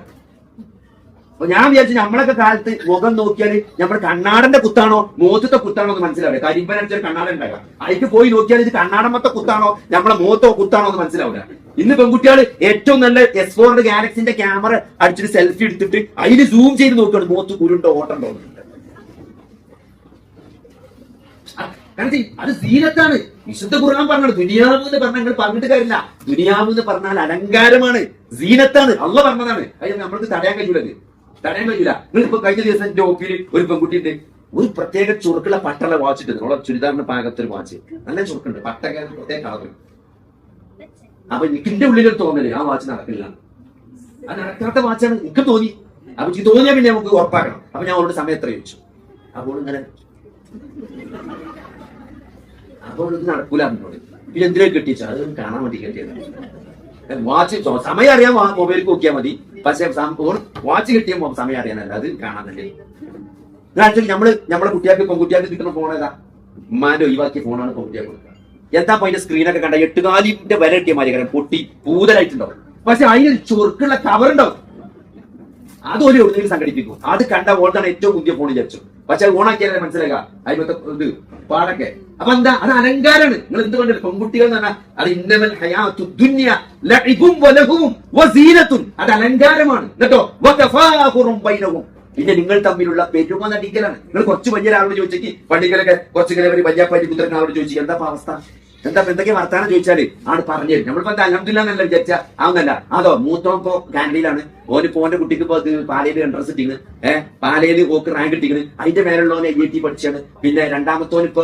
അപ്പൊ ഞാൻ വിചാരിച്ചു നമ്മളൊക്കെ കാലത്ത് മുഖം നോക്കിയാൽ നമ്മുടെ കണ്ണാടന്റെ കുത്താണോ മോത്തത്തെ കുത്താണോ എന്ന് മനസ്സിലാവില്ല. കരിമ്പൻ കണ്ണാടൻ ഉണ്ടാകാം. അതിക്ക് പോയി നോക്കിയാൽ ഇത് കണ്ണാടമത്തെ കുത്താണോ നമ്മളെ മോത്തോ കുത്താണോ എന്ന് മനസ്സിലാവില്ല. ഇന്ന് പെൺകുട്ടികൾ ഏറ്റവും നല്ല എസ് ഫോറിന്റെ ഗാലക്സിന്റെ ക്യാമറ അടിച്ചിട്ട് സെൽഫി എടുത്തിട്ട് അതിന് സൂം ചെയ്ത് നോക്കുകയാണ് മോത്ത് കുരുണ്ടോ ഓട്ടണ്ടോ. കാരണം അത് സീനത്താണ്. വിശുദ്ധ ഖുർആൻ പറഞ്ഞത് ദുനിയാവ് എന്ന് പറഞ്ഞാൽ നിങ്ങൾ പറഞ്ഞിട്ട് കാര്യമില്ല. ദുനിയാവ് എന്ന് പറഞ്ഞാൽ അലങ്കാരമാണ്. സീനത്താണ്. അള്ള പറഞ്ഞതാണ്. അത് നമ്മൾക്ക് തടയാൻ കഴിയൂലത്. തടയാൻ കഴിയൂല. നിങ്ങൾ ഇപ്പൊ കഴിഞ്ഞ ദിവസം എന്റെ ഓഫീൽ ഒരു പെൺകുട്ടി ഉണ്ട് ഒരു പ്രത്യേക ചുറുക്കുള്ള പട്ടുള്ള വാച്ച് ഇട്ട് നമ്മളെ ചുരിദാറിന്റെ പാകത്തൊരു വാച്ച്. നല്ല ചുറുക്കുണ്ട്. പട്ടൊക്കെ പ്രത്യേക കളർ അപ്പൊ എനിക്കിന്റെ ഉള്ളിലൊരു തോന്നൽ ആ വാച്ച് നടക്കില്ല. അത് നടക്കാത്ത വാച്ചാണ് എനിക്ക് തോന്നി. അപ്പൊ എനിക്ക് തോന്നിയാ പിന്നെ നമുക്ക് ഉറപ്പാക്കണം. അപ്പൊ ഞാൻ അവളുടെ സമയം എത്ര ചോദിച്ചു. അപ്പോൾ ഇങ്ങനെ അപ്പോൾ ഇത് നടക്കൂല എന്നോട് പിന്നെ എന്തിനാ കെട്ടിച്ചു അത് കാണാൻ വേണ്ടി കെട്ടിയത്. വാച്ച് സമയം അറിയാൻ മൊബൈലിൽ നോക്കിയാൽ മതി. പക്ഷെ വാച്ച് കിട്ടിയ സമയം അറിയാനല്ല. അത് കാണാനല്ലേ നമ്മൾ നമ്മളെ കുട്ടിയാക്ക് പെൺകുട്ടിയാക്ക് കിട്ടുന്ന ഫോൺ ഏതാ? ഉമ്മാന്റെ ഒഴിവാക്കിയ ഫോണാണ് പെൺകുട്ടികൾക്ക് കൊടുക്കുക. എന്താ അതിന്റെ സ്ക്രീനൊക്കെ കണ്ട? എട്ടുകാലിന്റെ വില കിട്ടിയ മാതിരി കാരണം പൊട്ടി പൂതലായിട്ടുണ്ടാവും. പക്ഷെ അതിന് ചുരുക്കുള്ള കവർ ഉണ്ടാവും. അത് ഒരു സംഘടിപ്പിക്കും. അത് കണ്ട ഓൾഡാണ് ഏറ്റവും പുതിയ ഫോൺ വിചാരിച്ചു പക്ഷെ ഓണാക്കിയാലേ മനസ്സിലാക്കുക അതിനകത്ത് ഇത് പാടൊക്കെ. അപ്പൊ എന്താ? അത് അലങ്കാരാണ്. നിങ്ങൾ എന്തുകൊണ്ട് പെൺകുട്ടികൾ എന്ന് പറഞ്ഞാൽ അത് ഇന്നമൽ അത് അലങ്കാരമാണ്. കേട്ടോ പിന്നെ നിങ്ങൾ തമ്മിലുള്ള പെരുമ നടിക്കലാണ്. നിങ്ങൾ കുറച്ച് വലിയ ഒരാളോട് ചോദിച്ചേക്ക് പണ്ടിക്കലൊക്കെ കുറച്ച് വലിയ വയ്യാപ്പാരി അവരോട് ചോദിച്ചു എന്താ അവസ്ഥ? എന്താ എന്തൊക്കെ വർത്താനം ചോദിച്ചാൽ? ആണ് പറഞ്ഞു തരും. നമ്മളിപ്പോ എന്താ അലഹമില്ല എന്നല്ല വിചാരിച്ച? അതൊന്നല്ല. അതോ മൂത്തോൻ ഇപ്പോ കാനഡയിലാണ് ഓന് പോന്റെ കുട്ടിക്ക് ഇപ്പൊ പാലയിൽ എൻട്രൻസ് ഇട്ടിങ്ങനെ ഏഹ് പാലയിൽ ഓക്ക് റാങ്ക് ഇട്ടിങ്ങനെ അതിന്റെ മേലുള്ളവനെ ഐ ടി പഠിച്ചാണ്. പിന്നെ രണ്ടാമത്തോൻ ഇപ്പൊ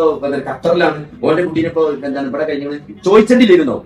ഖത്തറിലാണ്. ഓന്റെ കുട്ടീനെ ഇപ്പൊ എന്താണ് ഇവിടെ കഴിഞ്ഞത് ചോദിച്ചിട്ടില്ലായിരുന്നോ?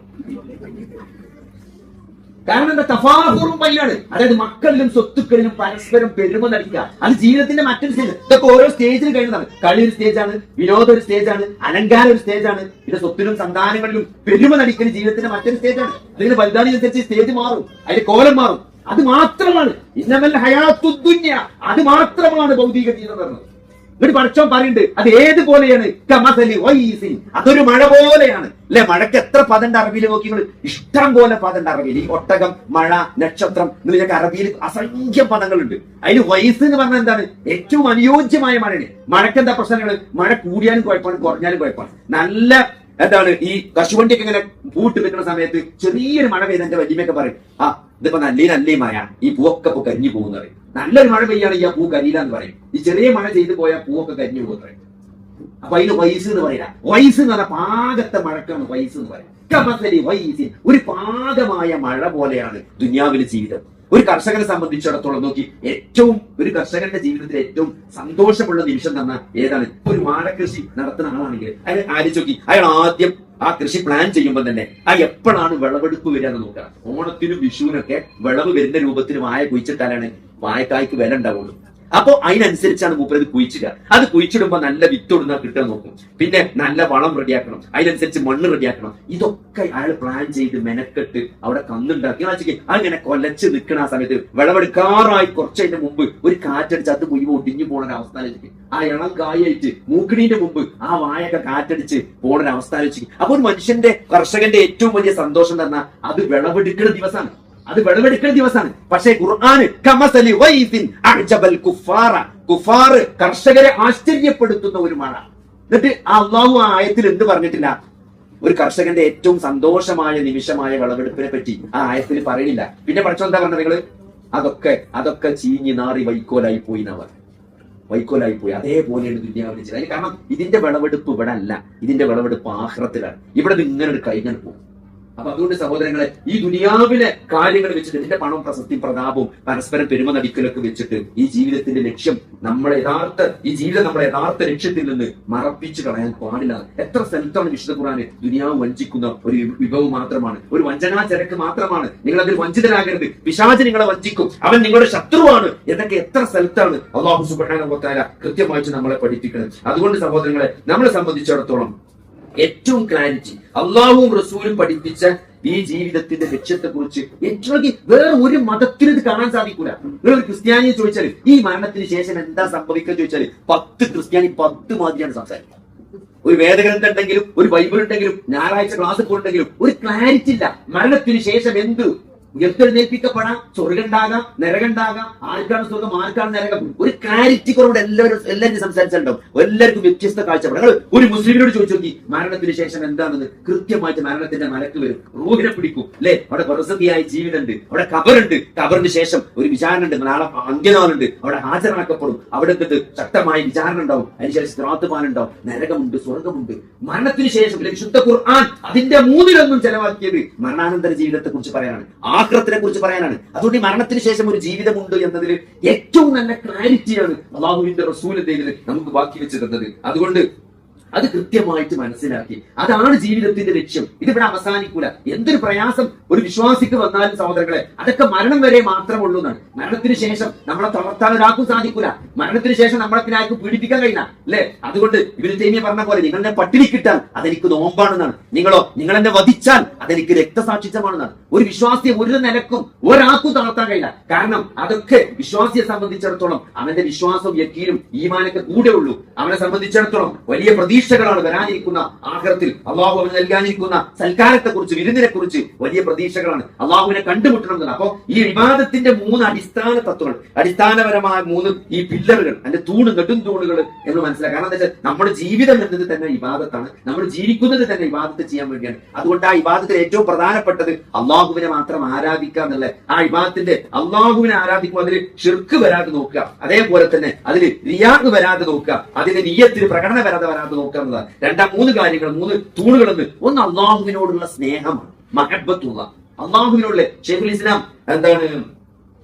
കാരണം എന്താ? തഫാഹുറും പയ്യാണ്. അതായത് മക്കളിലും സ്വത്തുക്കളിലും പരസ്പരം പെരുമ നടിക്കുക അത് ജീവിതത്തിന്റെ മറ്റൊരു സ്റ്റേജ് ഇതൊക്കെ ഓരോ സ്റ്റേജിൽ കഴിയുന്നതാണ്. കളി ഒരു സ്റ്റേജാണ് വിനോദ ഒരു സ്റ്റേജാണ് അലങ്കാരം ഒരു സ്റ്റേജാണ് പിന്നെ സ്വത്തിലും സന്താനങ്ങളിലും പെരുമ നടിക്കൽ ജീവിതത്തിന്റെ മറ്റൊരു സ്റ്റേജാണ് അതിന് വലുതാണിനനുസരിച്ച് സ്റ്റേജ് മാറും. അതിന്റെ കോലം മാറും. അത് മാത്രമാണ്. ഇന്നമല്ല ഹയാത്തുദ്ദുന്യ അത് മാത്രമാണ് ഭൗതിക ജീവിതം എന്ന് എന്നിട്ട് പടച്ചോൻ പറയുന്നുണ്ട് അത് ഏതുപോലെയാണ് കമസലി വൈസി. അതൊരു മഴ പോലെയാണ്. അല്ലെ മഴയ്ക്ക് എത്ര പദണ്ട് അറബിയിൽ നോക്കി നിങ്ങൾ ഇഷ്ടം പോലെ പദണ്ട് അറബിയിൽ ഈ ഒട്ടകം മഴ നക്ഷത്രം നിങ്ങൾക്ക് അറബിയിൽ അസംഖ്യം പദങ്ങളുണ്ട്. അതിന് വയസ്സ് എന്ന് പറഞ്ഞാൽ എന്താണ്? ഏറ്റവും അനുയോജ്യമായ മഴയാണ്. മഴയ്ക്ക് എന്താ പ്രശ്നങ്ങൾ മഴ കൂടിയാലും കുഴപ്പമാണ് കുറഞ്ഞാലും കുഴപ്പമാണ്. നല്ല എന്താണ് ഈ കശുവണ്ടി ഇങ്ങനെ പൂട്ട് നിൽക്കുന്ന സമയത്ത് ചെറിയൊരു മഴ പെയ്ത് എന്റെ വല്യമ്മയൊക്കെ പറയും ആ ഇതിപ്പോ നല്ല നല്ല മഴ ഈ പൂവൊക്കെ ഇപ്പൊ കരിഞ്ഞു പോകുന്ന പറയും. നല്ലൊരു മഴ പെയ്യാണെങ്കിൽ ആ പൂ കരിയില്ല എന്ന് പറയും. ഈ ചെറിയ മഴ ചെയ്ത് പോയാൽ പൂവൊക്കെ കരിഞ്ഞു പോകുന്ന പറയും. അപ്പൊ അതിന് വയസ്സ് എന്ന് പറയാ വയസ്സ് എന്ന് പറഞ്ഞാൽ പാകത്തെ മഴക്കാണ് വയസ്സ് എന്ന് പറയാം. ഒരു പാകമായ മഴ പോലെയാണ് ദുനിയാവിലെ ജീവിതം. ഒരു കർഷകനെ സംബന്ധിച്ചിടത്തോളം നോക്കി ഏറ്റവും ഒരു കർഷകന്റെ ജീവിതത്തിൽ ഏറ്റവും സന്തോഷമുള്ള നിമിഷം തന്ന ഏതാണ്? ഒരു വാഴകൃഷി നടത്തുന്ന ആളാണെങ്കിൽ അയാൾ നോക്കി. അയാൾ ആദ്യം ആ കൃഷി പ്ലാൻ ചെയ്യുമ്പോൾ തന്നെ ആ എപ്പോഴാണ് വിളവെടുപ്പ് വരിക എന്ന് നോക്കുക. ഓണത്തിനും വിഷുവിനൊക്കെ വിളവ് വരുന്ന രൂപത്തിൽ വായ കുഴിച്ചിട്ടാലാണ് വായക്കായ്ക്ക് വില ഉണ്ടാവുള്ളൂ. അപ്പോ അതിനനുസരിച്ചാണ് മൂപ്പരത് കുഴിച്ചിടുക. അത് കുഴിച്ചിടുമ്പോ നല്ല വിത്തൊടുന്ന കിട്ടാൻ നോക്കും. പിന്നെ നല്ല വളം റെഡിയാക്കണം. അതിനനുസരിച്ച് മണ്ണ് റെഡിയാക്കണം. ഇതൊക്കെ അയാൾ പ്ലാൻ ചെയ്ത് മെനക്കെട്ട് അവിടെ കന്നുണ്ടാക്കി. വെച്ചിട്ട് അങ്ങനെ കൊലച്ച് നിൽക്കുന്ന ആ സമയത്ത് വിളവെടുക്കാറായി കുറച്ചതിന്റെ മുമ്പ് ഒരു കാറ്റടിച്ച് അത് മുഴുവൻ ഒടിഞ്ഞു പോണ ആ ഇളം കായായിട്ട് മൂക്കിണീന്റെ മുമ്പ് ആ വായൊക്കെ കാറ്റടിച്ച് പോണ ഒരു അവസ്ഥ വെച്ചിട്ട് അപ്പൊ ഒരു മനുഷ്യന്റെ കർഷകന്റെ ഏറ്റവും വലിയ സന്തോഷം തന്ന അത് വിളവെടുക്കുന്ന ദിവസമാണ്. അത് വിളവെടുക്കുന്ന ദിവസമാണ് പക്ഷേ ഖുർആന് കമസലി വൈഫിൻ അഅ്ജബൽ കുഫാറ. കുഫാർ കർഷകരെ ആശ്ചര്യപ്പെടുത്തുന്ന ഒരു മഴ. എന്നിട്ട് അള്ളാഹു ആ ആയത്തിൽ എന്ത് പറഞ്ഞിട്ടില്ല? ഒരു കർഷകന്റെ ഏറ്റവും സന്തോഷമായ നിമിഷമായ വിളവെടുപ്പിനെ പറ്റി ആ ആയത്തിൽ പറയണില്ല. പിന്നെ പഠിച്ചോ എന്താ പറഞ്ഞത് നിങ്ങൾ? അതൊക്കെ അതൊക്കെ ചീഞ്ഞി നാറി വൈക്കോലായി പോയി എന്നാ വൈക്കോലായി പോയി. അതേപോലെയാണ് ദുര്യാവിനെ ചെയ്തത്. കാരണം ഇതിന്റെ വിളവെടുപ്പ് ഇവിടെ അല്ല. ഇതിന്റെ വിളവെടുപ്പ് ആഹ്റത്തിലാണ്. ഇവിടെ നിന്ന് ഇങ്ങനെ ഒരു പോകും അപ്പൊ അതുകൊണ്ട് സഹോദരങ്ങളെ ഈ ദുനിയാവിലെ കാര്യങ്ങൾ വെച്ചിട്ട് നിന്റെ പണം പ്രസക്തി പ്രതാപവും പരസ്പരം പെരുമ നടിക്കലൊക്കെ വെച്ചിട്ട് ഈ ജീവിതത്തിന്റെ ലക്ഷ്യം നമ്മളെ യഥാർത്ഥ ഈ ജീവിതം നമ്മളെ യഥാർത്ഥ ലക്ഷ്യത്തിൽ നിന്ന് മറപ്പിച്ചു കളയാൻ പാടില്ല. എത്ര സ്ഥലത്താണ് വിശുദ്ധ ഖുറാന് ദുനിയാവ് വഞ്ചിക്കുന്ന ഒരു വിഭവം മാത്രമാണ്. ഒരു വഞ്ചനാ ചരക്ക് മാത്രമാണ്. നിങ്ങൾ അതിൽ വഞ്ചിതരാകരുത്. പിശാച് നിങ്ങളെ വഞ്ചിക്കും. അവൻ നിങ്ങളുടെ ശത്രുവാണ്. എന്നൊക്കെ എത്ര സ്ഥലത്താണ് അള്ളാഹു സുബാന കൃത്യമായിട്ട് നമ്മളെ പഠിപ്പിക്കുന്നത്. അതുകൊണ്ട് സഹോദരങ്ങളെ നമ്മളെ സംബന്ധിച്ചിടത്തോളം ഏറ്റവും ക്ലാരിറ്റി. അള്ളാഹുവും റസൂലും പഠിപ്പിച്ച ഈ ജീവിതത്തിന്റെ ലക്ഷ്യത്തെ കുറിച്ച് ഏറ്റവും വേറെ ഒരു മതത്തിന് ഇത് കാണാൻ സാധിക്കൂല. നിങ്ങൾ ഒരു ക്രിസ്ത്യാനിയെ ചോദിച്ചാൽ ഈ മരണത്തിന് ശേഷം എന്താ സംഭവിക്കുക ചോദിച്ചാൽ പത്ത് ക്രിസ്ത്യാനി പത്ത് മാതിരിയാണ് സംസാരിക്കുക. ഒരു വേദഗ്രന്ഥം ഉണ്ടെങ്കിലും ഒരു ബൈബിൾ ഉണ്ടെങ്കിലും ഞായറാഴ്ച ക്ലാസ് പോയിട്ടുണ്ടെങ്കിലും ഒരു ക്ലാരിറ്റി ഇല്ല. മരണത്തിന് ശേഷം എന്ത്? ഉയർത്തെഴുന്നേൽപ്പിക്കപ്പെടാം സ്വർഗണ്ടാകാം നരകണ്ടാകാം ആർക്കാണ് സ്വർഗം ആർക്കാണ് നരകം? ഒരു ക്ലാരിറ്റി കുറവുണ്ട് എല്ലാവരും എല്ലാവരും സംസാരിച്ചിട്ടുണ്ടാവും. എല്ലാവർക്കും വ്യത്യസ്ത കാഴ്ചപ്പാട്. ഒരു മുസ്ലിമിനോട് ചോദിച്ചു നോക്കി മരണത്തിന് ശേഷം എന്താണെന്ന്? കൃത്യമായിട്ട് മരണത്തിന്റെ മലക്ക് വരും. റൂഹിനെ പിടിക്കും. അല്ലെ? അവിടെ പ്രസക്തിയായ ജീവിതമുണ്ട്. അവിടെ കബറുണ്ട്. കബറിന് ശേഷം ഒരു വിചാരണ ഉണ്ട് നാളെ അന്ത്യനാളുണ്ട്. അവിടെ ഹാജരാക്കപ്പെടും. അവിടെ എന്തുണ്ട്? ശക്തമായ വിചാരണ ഉണ്ടാവും. അതിനുശേഷം സ്ത്രാത്തുപാലുണ്ടാവും നരകമുണ്ട് സ്വർഗമുണ്ട് മരണത്തിന് ശേഷം ശുദ്ധ ഖുർആൻ അതിന്റെ മൂന്നിലൊന്നും ചെലവാക്കിയത് മരണാനന്തര ജീവിതത്തെ കുറിച്ച് പറയാനാണ് ആഹ്റത്തിനെ കുറിച്ച് പറയാനാണ്. അതുകൊണ്ട് ഈ മരണത്തിന് ശേഷം ഒരു ജീവിതമുണ്ട് എന്നതിൽ ഏറ്റവും നല്ല ക്ലാരിറ്റിയാണ് അള്ളാഹുവിന്റെ റസൂൽ നമുക്ക് ബാക്കി വെച്ച് തന്നത്. അതുകൊണ്ട് അത് കൃത്യമായിട്ട് മനസ്സിലാക്കി. അതാണ് ജീവിതത്തിന്റെ ലക്ഷ്യം. ഇതിവിടെ അവസാനിക്കൂല. എന്തൊരു പ്രയാസം? ഒരു വിശ്വാസിക്ക് വന്നാലും സഹോദരങ്ങളെ അതൊക്കെ മരണം വരെ മാത്രമുള്ളൂ എന്നാണ്. മരണത്തിന് ശേഷം നമ്മളെ തളർത്താൻ ഒരാൾക്കും സാധിക്കൂല. മരണത്തിന് ശേഷം നമ്മളെ ആർക്കും പീഡിപ്പിക്കാൻ കഴിയില്ല അല്ലെ? അതുകൊണ്ട് ഇവർ തേമിയ പറഞ്ഞ പോലെ നിങ്ങൾ എന്നെ പട്ടിണി കിട്ടാൻ അതെനിക്ക് നോമ്പാണെന്നാണ്. നിങ്ങളോ നിങ്ങൾ എന്നെ വധിച്ചാൽ അതെനിക്ക് രക്തസാക്ഷിത്വമാണെന്നാണ്. ഒരു വിശ്വാസിയെ ഒരു നിലക്കും ഒരാൾക്കും തളർത്താൻ കഴിയില്ല. കാരണം അതൊക്കെ വിശ്വാസിയെ സംബന്ധിച്ചിടത്തോളം അവന്റെ വിശ്വാസവും യക്കീനും ഈമാനൊക്കെ കൂടെ ഉള്ളൂ. അവനെ സംബന്ധിച്ചിടത്തോളം വലിയ പ്രതീക്ഷകളാണ് വരാനിരിക്കുന്ന ആഹ്റത്തിൽ. അള്ളാഹു അവന് നൽകാനിരിക്കുന്ന സൽക്കാരത്തെ കുറിച്ച് വിരുന്നിനെ കുറിച്ച് വലിയ പ്രതീക്ഷകളാണ്. അള്ളാഹുവിനെ കണ്ടുമുട്ടണം എന്നാണ്. അപ്പോ ഈ വിവാദത്തിന്റെ മൂന്ന് അടിസ്ഥാന തത്വങ്ങൾ അടിസ്ഥാനപരമായ മൂന്ന് ഈ പില്ലറുകൾ അതിന്റെ തൂണ് നെടും തൂണുകൾ എന്ന് മനസ്സിലാക്കാം കാരണം എന്താ വെച്ചാൽ നമ്മുടെ ജീവിതം എന്നത് തന്നെ വിവാദത്താണ് നമ്മൾ ജീവിക്കുന്നത് തന്നെ വിവാദത്തെ ചെയ്യാൻ വേണ്ടിയാണ്. അതുകൊണ്ട് ആ വിവാദത്തിൽ ഏറ്റവും പ്രധാനപ്പെട്ടത് അള്ളാഹുവിനെ മാത്രം ആരാധിക്കുക എന്നുള്ള ആ വിവാദത്തിന്റെ അള്ളാഹുവിനെ ആരാധിക്കുമ്പോൾ അതിൽ ഷിർക്ക് വരാതെ നോക്കുക. അതേപോലെ തന്നെ അതിൽ റിയാഗ് വരാതെ നോക്കുക. അതിന്റെ നീയത്തിന് പ്രകടന വരാതെ വരാതെ നോക്കുക. എന്നതാണ് രണ്ടാം മൂന്ന് കാര്യങ്ങൾ മൂന്ന് തൂണുകളെന്ന് ഒന്ന് അള്ളാഹുവിനോടുള്ള സ്നേഹമാണ് മഹബത്തുള്ള അള്ളാഹുവിനോടുള്ള ഷെയ്ഖുൽ ഇസ്ലാം എന്താണ്?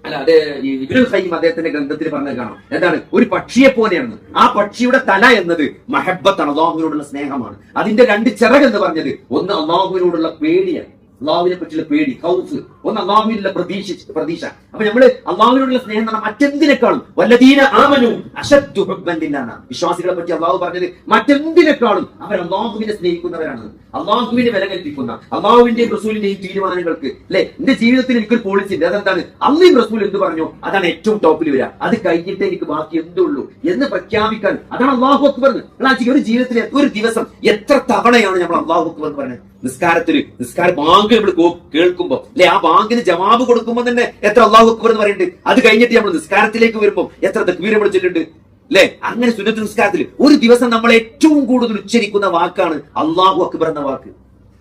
അല്ല അത് ഇബ്രുൽ ഖയ്യിം അദ്ദേഹത്തിന്റെ ഗ്രന്ഥത്തിൽ പറഞ്ഞത് കാണാം. എന്താണ്? ഒരു പക്ഷിയെ പോലെയാണ്. ആ പക്ഷിയുടെ തല എന്നത് മഹബത്താണ് അള്ളാഹുവിനോടുള്ള സ്നേഹമാണ്. അതിന്റെ രണ്ട് ചിറക് എന്ന് പറഞ്ഞത് ഒന്ന് അള്ളാഹുവിനോടുള്ള പേടിയാണ്. അള്ളാഹുവിനെ പറ്റിയുള്ള പേടി ഹൗസ് ഒന്ന് അള്ളാഹുവിനുള്ള പ്രതീക്ഷ പ്രതീക്ഷ. അപ്പൊ നമ്മൾ അള്ളാഹുവിനോടുള്ള സ്നേഹം എന്ന് പറഞ്ഞാൽ മറ്റെന്തിനേക്കാളും? വല്ലതീന ആമനു അശദ്ദു ഹുബ്ബന്തില്ലാന്ന വിശ്വാസികളെ പറ്റി അള്ളാഹു പറഞ്ഞത് മറ്റെന്തിനേക്കാളും അവർ അള്ളാഹുവിനെ സ്നേഹിക്കുന്നവരാണ്. അള്ളാഹുവിനെ വില കൽപ്പിക്കുന്ന അള്ളാഹുവിന്റെയും റസൂലിന്റെയും തീരുമാനങ്ങൾക്ക് അല്ലെ? എന്റെ ജീവിതത്തിൽ എനിക്കൊരു പോളിസി ഉണ്ട്. അതെന്താണ്? അള്ളയും റസൂൽ എന്ത് പറഞ്ഞു? അതാണ് ഏറ്റവും ടോപ്പിൽ വരിക. അത് കഴിഞ്ഞിട്ട് എനിക്ക് ബാക്കി എന്തുള്ളൂ എന്ന് പ്രഖ്യാപിക്കാൻ. അതാണ് അള്ളാഹു അക്ബർ. ഒരു ജീവിതത്തിലെ ഒരു ദിവസം എത്ര തവണയാണ് നമ്മൾ അള്ളാഹു അക്ബർ പറഞ്ഞത് നിസ്കാരത്തിന് നിസ്കാര ബാങ്ക് നമ്മൾ കേൾക്കുമ്പോ അല്ലെ? ആ ബാങ്കിന് ജവാബ് കൊടുക്കുമ്പോൾ തന്നെ എത്ര അള്ളാഹു അക്ബർ എന്ന് പറയുന്നുണ്ട്. അത് കഴിഞ്ഞിട്ട് നമ്മൾ നിസ്കാരത്തിലേക്ക് വരുമ്പോൾ എത്ര തക്വീർ നമ്മൾ ചെല്ലുന്നുണ്ട്. അല്ലെ? അങ്ങനെ സുന്നത്ത് നിസ്കാരത്തിൽ ഒരു ദിവസം നമ്മൾ ഏറ്റവും കൂടുതൽ ഉച്ചരിക്കുന്ന വാക്കാണ് അള്ളാഹു അക്ബർ എന്ന വാക്ക്.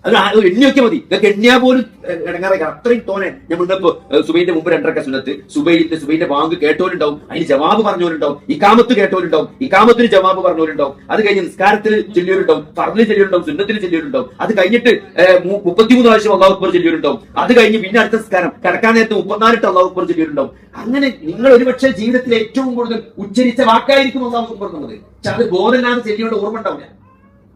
അത് എണ്ണിയൊക്കെ മതി. ഇതൊക്കെ എണ്ണിയാ പോലും ഇടങ്ങാറായി അത്രയും തോനെ. നമ്മളിപ്പോ സുബൈന്റെ മുമ്പ് രണ്ടരക്ക സുനത്ത് സുബൈന്റെ സുബൈന്റെ വാങ്ക് കേട്ടോലുണ്ടാവും അതിന് ജവാബ് പറഞ്ഞവരുണ്ടാവും ഇക്കാമത്ത് കേട്ടോലുണ്ടാവും ഇക്കാമത്തിന് ജവാബ് പറഞ്ഞവരുണ്ടാവും. അത് കഴിഞ്ഞ് നിസ്കാരത്തിൽ ചെല്ലിയവരുണ്ടാവും ഫർദിൽ ചെല്ലിയവരുണ്ടാവും സുന്നത്തിൽ ചെല്ലിയവരുണ്ടാവും. അത് കഴിഞ്ഞിട്ട് മുപ്പത്തിമൂന്ന് പ്രാവശ്യം അള്ളാഹു അക്ബർ ചെല്ലിയവരുണ്ടാവും. അത് കഴിഞ്ഞ് പിന്നെ അടുത്ത നിസ്കാരം കിടക്കാൻ നേരത്തെ മുപ്പത്തിനാലിട്ട് അള്ളാഹു അക്ബർ ചെല്ലിയവരുണ്ടാവും. അങ്ങനെ നിങ്ങൾ ഒരുപക്ഷെ ജീവിതത്തിൽ ഏറ്റവും കൂടുതൽ ഉച്ചരിച്ച വാക്കായിരിക്കും അള്ളാഹു അക്ബർ എന്നുള്ളത്. പക്ഷെ അത് ബോധമില്ലാതെ ചെല്ലിയോട് ഓർമ്മ ഉണ്ടാവില്ല.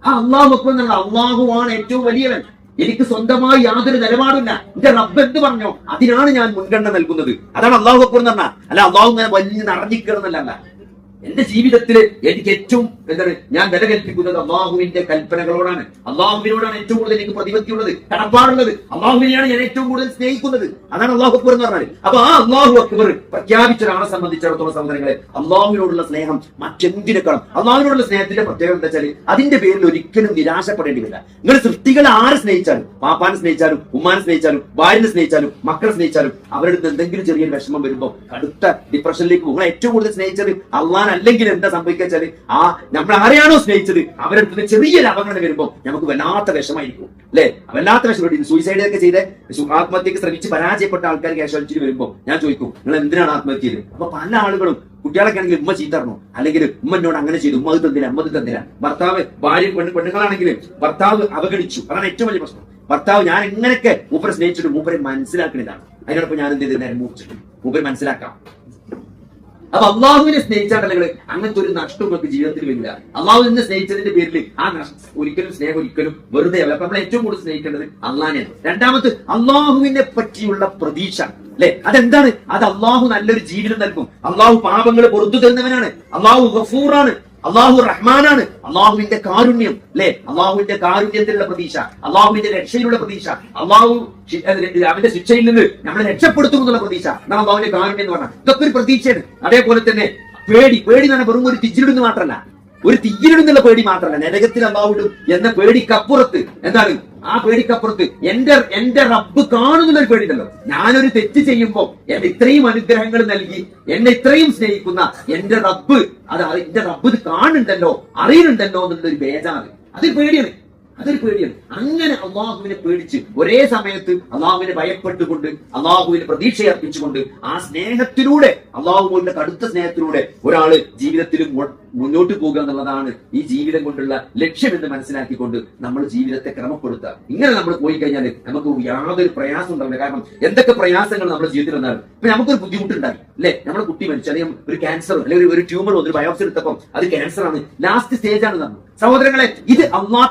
അള്ളാഹു അക്ബർ അള്ളാഹുവാണ് ഏറ്റവും വലിയവൻ. എനിക്ക് സ്വന്തമായി യാതൊരു നിലപാടില്ല എന്റെ റബ്ബ് എന്ത് പറഞ്ഞോ അതിനാണ് ഞാൻ മുൻഗണന നൽകുന്നത്. അതാണ് അള്ളാഹു എന്ന് പറഞ്ഞാൽ. അല്ല അള്ളാഹു ഇങ്ങനെ വലിയ നടന്നിക്കണമെന്നല്ല എന്റെ ജീവിതത്തിൽ എനിക്ക് ഏറ്റവും എന്താണ് ഞാൻ വില കൽപ്പിക്കുന്നത് അള്ളാഹുവിന്റെ കൽപ്പനകളോടാണ്. അള്ളാഹുവിനോടാണ് ഏറ്റവും കൂടുതൽ എനിക്ക് പ്രതിപത്തിയുള്ളത് കടപ്പാടുള്ളത്. അള്ളാഹുവിനെയാണ് ഞാൻ ഏറ്റവും കൂടുതൽ സ്നേഹിക്കുന്നത്. അതാണ് അള്ളാഹു അക്ബർ എന്ന് പറഞ്ഞാൽ അപ്പൊ ആ അള്ളാഹു അക്ബർ പ്രഖ്യാപിച്ച ഒരാളെ സംബന്ധിച്ചിടത്തോളം സഹോദരങ്ങളെ. അള്ളാഹുവിനോടുള്ള സ്നേഹം മറ്റെന്തിനേക്കാളും. അള്ളാഹുവിനോടുള്ള സ്നേഹത്തിന്റെ പ്രത്യേകത എന്താ വെച്ചാൽ അതിന്റെ പേരിൽ ഒരിക്കലും നിരാശപ്പെടേണ്ടി വരില്ല നിങ്ങൾ സൃഷ്ടികളെ ആരെ സ്നേഹിച്ചാലും പാപ്പാനെ സ്നേഹിച്ചാലും ഉമ്മാനെ സ്നേഹിച്ചാലും ഭാര്യനെ സ്നേഹിച്ചാലും മക്കളെ സ്നേഹിച്ചാലും അവരുടെ എന്തെങ്കിലും ചെറിയൊരു വിഷമം വരുമ്പോൾ കടുത്ത ഡിപ്രഷനിലേക്ക് നിങ്ങളെ ഏറ്റവും കൂടുതൽ സ്നേഹിച്ചത് അള്ളാൻ അല്ലെങ്കിൽ എന്താ സംഭവിക്കുക വെച്ചാൽ ആ നമ്മൾ ആരെയാണോ സ്നേഹിച്ചത് അവരുടെ ചെറിയ ലാഭങ്ങൾ വരുമ്പോൾ നമുക്ക് വല്ലാത്ത വിഷമായിരിക്കും അല്ലെ? വല്ലാത്ത വിഷമം സൂയിസൈഡ് ഒക്കെ ചെയ്ത് ആത്മഹത്യക്ക് ശ്രമിച്ച് പരാജയപ്പെട്ട ആൾക്കാർ കാഷ്വാലിറ്റിയിൽ വരുമ്പോൾ ഞാൻ ചോദിക്കും നിങ്ങൾ എന്തിനാണ് ആത്മഹത്യ ചെയ്ത് അപ്പൊ പല ആളുകളും കുട്ടികളൊക്കെ ആണെങ്കിൽ ഉമ്മ ചീത്തറണോ അല്ലെങ്കിൽ ഉമ്മ എന്നോട് അങ്ങനെ ചെയ്തു ഉമ്മ അത് തന്നില്ല അമ്മ അത് തന്നില്ല. ഭർത്താവ് ഭാര്യ പെണ്ണ് പെണ്ണുങ്ങളാണെങ്കിൽ ഭർത്താവ് അവഗണിച്ചു. അതാണ് ഏറ്റവും വലിയ പ്രശ്നം. ഭർത്താവ് ഞാൻ എങ്ങനെയൊക്കെ മൂപ്പരെ സ്നേഹിച്ചിട്ട് മൂപ്പരെ മനസ്സിലാക്കുന്നതാണ് അതിനോടൊപ്പം ഞാൻ എന്ത് ചെയ്ത്? നേരം മൂർച്ചിട്ട് മൂപ്പരെ മനസ്സിലാക്കാം. അപ്പൊ അള്ളാഹുവിനെ സ്നേഹിച്ചാണ്ടല്ലെങ്കിൽ അങ്ങനത്തെ ഒരു നഷ്ടം നമുക്ക് ജീവിതത്തിൽ വരില്ല. അള്ളാഹുവിനെ സ്നേഹിച്ചതിന്റെ പേരിൽ ആ നഷ്ടം ഒരിക്കലും സ്നേഹം ഒരിക്കലും വെറുതെ അല്ല. അപ്പൊ നമ്മൾ ഏറ്റവും കൂടുതൽ സ്നേഹിക്കേണ്ടത് അള്ളാഹിനെയാണ് രണ്ടാമത് അള്ളാഹുവിനെ പറ്റിയുള്ള പ്രതീക്ഷ അല്ലെ? അതെന്താണ്? അത് അള്ളാഹു നല്ലൊരു ജീവിതം നൽകും. അള്ളാഹു പാപങ്ങൾ പൊറത്തു തരുന്നവനാണ്. അള്ളാഹു ഗഫൂറാണ്. അള്ളാഹു റഹ്മാനാണ്. അള്ളാഹുവിന്റെ കാരുണ്യം അല്ലെ? അള്ളാഹുവിന്റെ കാരുണ്യത്തിലുള്ള പ്രതീക്ഷ അള്ളാഹുവിന്റെ രക്ഷയിലുള്ള പ്രതീക്ഷ അള്ളാഹു അവന്റെ ശിക്ഷയിൽ നിന്ന് നമ്മളെ രക്ഷപ്പെടുത്തും എന്നുള്ള പ്രതീക്ഷ നാം അള്ളാഹുവിന്റെ കാരുണ്യം എന്ന് പറഞ്ഞാൽ. ഇതൊക്കെ ഒരു പ്രതീക്ഷയാണ്. അതേപോലെ തന്നെ പേടി പേടി എന്ന് പറഞ്ഞാൽ വെറും ഒരു തിജിലിടുന്ന് മാത്രമല്ല. ഒരു തീയിലിടുന്നുള്ള പേടി മാത്രമല്ല. നരകത്തിൽ അള്ളാഹുവിടും എന്ന പേടിക്കപ്പുറത്ത് എന്താണ്? ആ പേടിക്കപ്പുറത്ത് എന്റെ എന്റെ റബ്ബ് കാണുന്ന ഒരു പേടിയുണ്ടല്ലോ. ഞാനൊരു തെറ്റ് ചെയ്യുമ്പോൾ എന്നെ ഇത്രയും അനുഗ്രഹങ്ങൾ നൽകി എന്നെ ഇത്രയും സ്നേഹിക്കുന്ന എന്റെ റബ്ബ് അത് എന്റെ റബ്ബ് ഇത് കാണുന്നുണ്ടല്ലോ അറിയുന്നുണ്ടല്ലോ എന്നുള്ളൊരു ബേജാറ്. അതൊരു പേടിയാണ്. അതൊരു പേടിയാണ്. അങ്ങനെ അള്ളാഹുവിനെ പേടിച്ച് ഒരേ സമയത്ത് അള്ളാഹുവിനെ ഭയപ്പെട്ടുകൊണ്ട് അള്ളാഹുവിന് പ്രതീക്ഷ അർപ്പിച്ചുകൊണ്ട് ആ സ്നേഹത്തിലൂടെ അള്ളാഹുവിന്റെ കടുത്ത സ്നേഹത്തിലൂടെ ഒരാൾ ജീവിതത്തിൽ മുന്നോട്ട് പോകുക എന്നുള്ളതാണ് ഈ ജീവിതം കൊണ്ടുള്ള ലക്ഷ്യം എന്ന് മനസ്സിലാക്കിക്കൊണ്ട് നമ്മൾ ജീവിതത്തെ ക്രമപ്പെടുത്തുക. ഇങ്ങനെ നമ്മൾ പോയി കഴിഞ്ഞാൽ നമുക്ക് യാതൊരു പ്രയാസം ഉണ്ടാവില്ല. കാരണം എന്തൊക്കെ പ്രയാസങ്ങൾ നമ്മുടെ ജീവിതത്തിൽ വന്നാൽ ഇപ്പൊ നമുക്കൊരു ബുദ്ധിമുട്ടുണ്ടായി അല്ലെ? നമ്മുടെ കുട്ടി മരിച്ചു അല്ലെങ്കിൽ ഒരു ക്യാൻസർ അല്ലെങ്കിൽ ഒരു ട്യൂമർ ഒരു ബയോപ്സി എടുത്തപ്പം അത് ക്യാൻസർ ആണ്. ലാസ്റ്റ് സ്റ്റേജ് ആണ് നമ്മൾ. സഹോദരങ്ങളെ ഇത്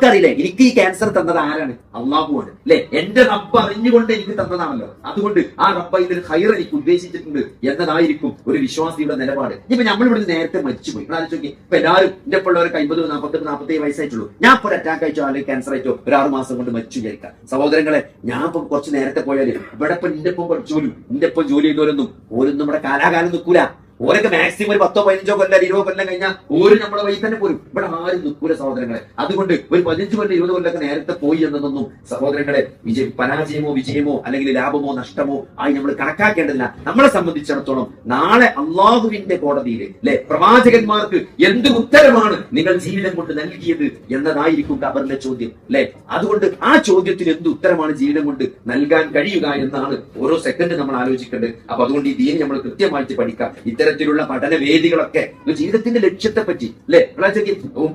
അറിയില്ലേ എനിക്ക് ഈ ക്യാൻസർ തന്നത് ആരാണ്? അള്ളാഹുവാണ് അല്ലെ? എന്റെ റബ്ബ് അറിഞ്ഞുകൊണ്ട് എനിക്ക് തന്നതാണല്ലോ. അതുകൊണ്ട് ആ റബ്ബ ഇതിൽ ഹൈർ എനിക്ക് ഉദ്ദേശിച്ചിട്ടുണ്ട് എന്നതായിരിക്കും ഒരു വിശ്വാസിയുടെ നിലപാട്. ഇപ്പൊ നമ്മൾ ഇവിടെ നേരത്തെ മരിച്ചുപോയി. ഇവിടെ ആലോചിച്ച് നോക്കി ഇപ്പൊ എല്ലാവരും എന്റെ പിള്ളേർക്ക് അമ്പത് നാൽപ്പത്തി നാൽപ്പത്തി വയസ്സായിട്ടുള്ളൂ. ഞാൻ ഇപ്പോൾ അറ്റാക്ക് അയച്ചോ അല്ലെങ്കിൽ ക്യാൻസർ അയച്ചോ ഒരു ആറ് മാസം കൊണ്ട് മരിച്ചു വിചാരിക്കാം. സഹോദരങ്ങളെ ഞാൻ ഇപ്പം കുറച്ച് നേരത്തെ പോയാലേ ഇവിടെ ഇപ്പൊ എന്റെ ഇപ്പം ജോലി എന്റെ ഇപ്പം ജോലി ചെയ്യുന്നവരൊന്നും ഓരൊന്നും ഇവിടെ കാലാകാലം നിൽക്കൂല. ഓരൊക്കെ മാക്സിമം ഒരു പത്തോ പതിനഞ്ചോ കൊല്ലം ഇരുപത് കൊല്ലം കഴിഞ്ഞാൽ ഓര് നമ്മളെ വഴി തന്നെ പോരും. ഇവിടെ ആരും നിൽക്കൂല സഹോദരങ്ങളെ. അതുകൊണ്ട് ഒരു പതിനഞ്ച് കൊല്ലം ഇരുപത് കൊല്ലമൊക്കെ നേരത്തെ പോയി എന്നതൊന്നും സഹോദരങ്ങളെ വിജയ പരാജയമോ വിജയമോ അല്ലെങ്കിൽ ലാഭമോ നഷ്ടമോ ആയി നമ്മൾ കണക്കാക്കേണ്ടതില്ല. നമ്മളെ സംബന്ധിച്ചിടത്തോളം നാളെ അള്ളാഹുവിന്റെ കോടതിയിൽ അല്ലെ പ്രവാചകന്മാർക്ക് എന്ത് ഉത്തരമാണ് നിങ്ങൾ ജീവിതം കൊണ്ട് നൽകിയത് എന്നതായിരിക്കും അവരുടെ ചോദ്യം അല്ലെ അതുകൊണ്ട് ആ ചോദ്യത്തിന് എന്ത് ഉത്തരമാണ് ജീവിതം കൊണ്ട് നൽകാൻ കഴിയുക എന്നാണ് ഓരോ സെക്കൻഡ് നമ്മൾ ആലോചിക്കേണ്ടത്. അപ്പൊ അതുകൊണ്ട് ഈ ദീനി നമ്മൾ കൃത്യമായിട്ട് പഠിക്കാം. ഇത്തരത്തിലുള്ള പഠന വേദികളൊക്കെ ജീവിതത്തിന്റെ ലക്ഷ്യത്തെ പറ്റി അല്ലെ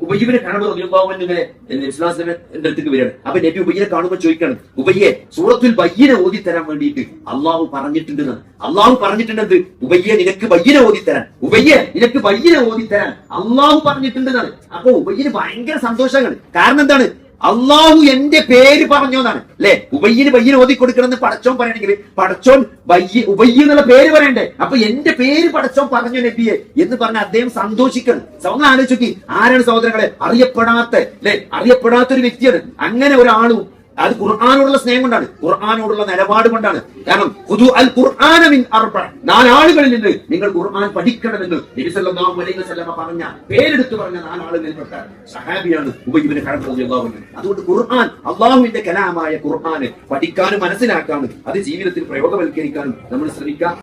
ഉപജീവനെ കാണുമ്പോൾ റളിയല്ലാഹു ഇങ്ങനെ വരികയാണ്. അപ്പൊ നബി ഉപയ്യനെ കാണുമ്പോൾ ചോദിക്കണം ഉപയ്യെ സൂറത്തുൽ ബയ്യനെ ഓതി തരാൻ വേണ്ടിയിട്ട് അള്ളാഹു പറഞ്ഞിട്ടുണ്ട് അള്ളാഹു പറഞ്ഞിട്ടുണ്ടെന്ന്. ഉബയ്യെ നിനക്ക് ബയ്യനെ ഓതി തരാൻ ഉബയ്യെ നിനക്ക് ബയ്യനെ ഓതി തരാൻ അള്ളാഹു പറഞ്ഞിട്ടുണ്ടെന്നാണ് അപ്പൊ ഉബയ്യന് ഭയങ്കര സന്തോഷമാണ് കാരണം എന്താണ്? അള്ളാഹു എന്റെ പേര് പറഞ്ഞു എന്നാണ് അല്ലെ ഉബയ്യന് ബയ്യന് ഓതി കൊടുക്കണമെന്ന് പടച്ചോൻ പറയണെങ്കിൽ പടച്ചോൻ ബയ്യ ഉബയ്യ എന്നുള്ള പേര് പറയണ്ടേ? അപ്പൊ എന്റെ പേര് പടച്ചോൻ പറഞ്ഞു നബിയെ എന്ന് പറഞ്ഞ അദ്ദേഹം സന്തോഷിക്കണം. സൗങ്ങൾ ആലോചിക്കി ആരാണ് സഹോദരങ്ങളെ? അറിയപ്പെടാത്ത അല്ലെ അറിയപ്പെടാത്ത ഒരു വ്യക്തിയാണ്. അങ്ങനെ ഒരാളും അത് ഖുർആാനോടുള്ള സ്നേഹം കൊണ്ടാണ്. ഖുർആാനോടുള്ള നിലപാട് കൊണ്ടാണ്. കാരണം ഖുദു അൽ ഖുർആന മിൻ അർബ. നാലാളുകളിൽ നിന്ന് നിങ്ങൾ ഖുർആൻ പഠിക്കണമെന്ന് നബി സല്ലല്ലാഹു അലൈഹി വസല്ലമ പറഞ്ഞ പേരെടുത്ത് പറഞ്ഞ നാലാളുകളിൽ പെട്ട സഹാബിയാണ് റളിയല്ലാഹു അൻഹു. അതുകൊണ്ട് ഖുർആൻ അല്ലാഹുവിന്റെ കലാമായ ഖുർആന് പഠിക്കാനും മനസ്സിലാക്കാനും അത് ജീവിതത്തിൽ പ്രയോഗവൽക്കരിക്കാനും നമ്മൾ ശ്രമിക്കാം.